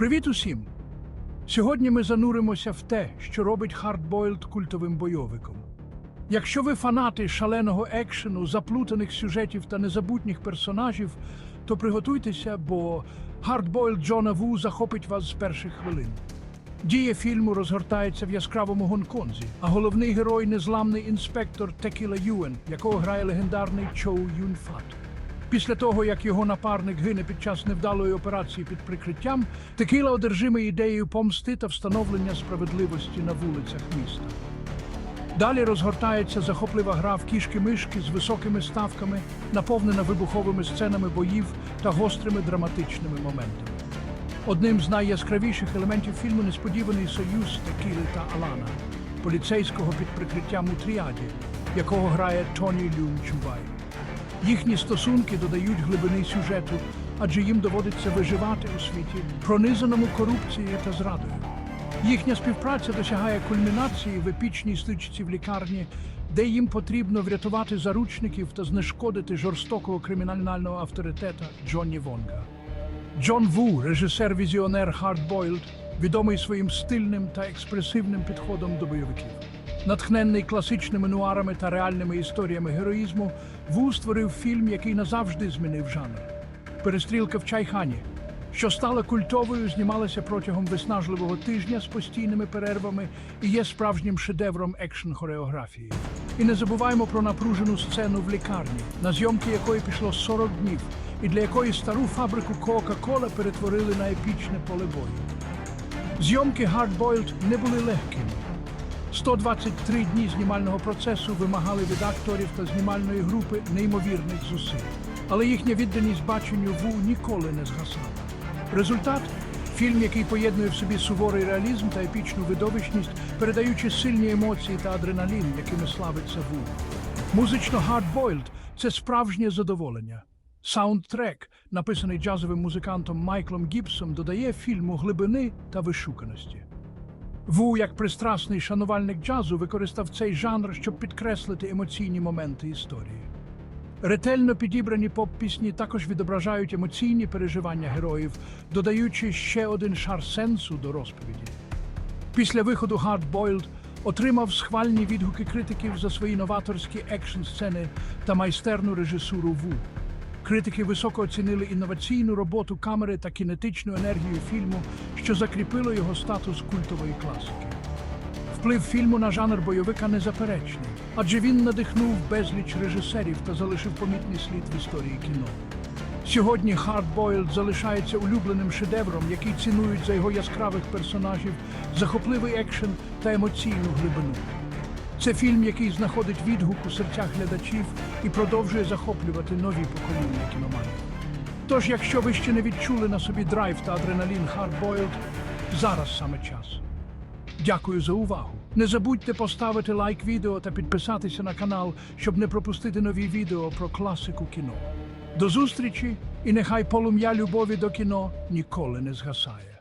Привіт усім! Сьогодні ми зануримося в те, що робить Hardboiled культовим бойовиком. Якщо ви фанати шаленого екшену, заплутаних сюжетів та незабутніх персонажів, то приготуйтеся, бо Hardboiled Джона Ву захопить вас з перших хвилин. Дія фільму розгортається в яскравому Гонконзі, а головний герой незламний інспектор Текіла Юен, якого грає легендарний Чоу Юн Фат. Після того, як його напарник гине під час невдалої операції під прикриттям, Текіла одержимий ідеєю помсти та встановлення справедливості на вулицях міста. Далі розгортається захоплива гра в кішки-мишки з високими ставками, наповнена вибуховими сценами боїв та гострими драматичними моментами. Одним з найяскравіших елементів фільму несподіваний союз Текіли та Алана, поліцейського під прикриттям у тріаді, якого грає Тоні Люн Чубай. Їхні стосунки додають глибини сюжету, адже їм доводиться виживати у світі, пронизаному корупцією та зрадою. Їхня співпраця досягає кульмінації в епічній стичці в лікарні, де їм потрібно врятувати заручників та знешкодити жорстокого кримінального авторитета Джонні Вонга. Джон Ву, режисер-візіонер Hardboiled, відомий своїм стильним та експресивним підходом до бойовиків. Натхненний класичними нуарами та реальними історіями героїзму, Ву створив фільм, який назавжди змінив жанр. Перестрілка в Чайхані, що стала культовою, знімалася протягом виснажливого тижня з постійними перервами і є справжнім шедевром екшн хореографії. І не забуваємо про напружену сцену в лікарні, на зйомки якої пішло 40 днів, і для якої стару фабрику Кока-Кола перетворили на епічне поле бою. Зйомки Hardboiled не були легкими. 123 дні знімального процесу вимагали від акторів та знімальної групи неймовірних зусиль. Але їхня відданість баченню Ву ніколи не згасала. Результат фільм, який поєднує в собі суворий реалізм та епічну видовищність, передаючи сильні емоції та адреналін, якими славиться Ву. Музично Hardboiled – це справжнє задоволення. Саундтрек, написаний джазовим музикантом Майклом Гібсом, додає фільму глибини та вишуканості. Ву, як пристрасний шанувальник джазу, використав цей жанр, щоб підкреслити емоційні моменти історії. Ретельно підібрані поп-пісні також відображають емоційні переживання героїв, додаючи ще один шар сенсу до розповіді. Після виходу Hardboiled отримав схвальні відгуки критиків за свої новаторські екшн-сцени та майстерну режисуру Ву. Критики високо оцінили інноваційну роботу камери та кінетичну енергію фільму, що закріпило його статус культової класики. Вплив фільму на жанр бойовика незаперечний, адже він надихнув безліч режисерів та залишив помітний слід в історії кіно. Сьогодні Hardboiled залишається улюбленим шедевром, який цінують за його яскравих персонажів, захопливий екшен та емоційну глибину. Це фільм, який знаходить відгук у серцях глядачів і продовжує захоплювати нові покоління кіноманів. Тож, якщо ви ще не відчули на собі драйв та адреналін Hardboiled, зараз саме час. Дякую за увагу. Не забудьте поставити лайк відео та підписатися на канал, щоб не пропустити нові відео про класику кіно. До зустрічі і нехай полум'я любові до кіно ніколи не згасає.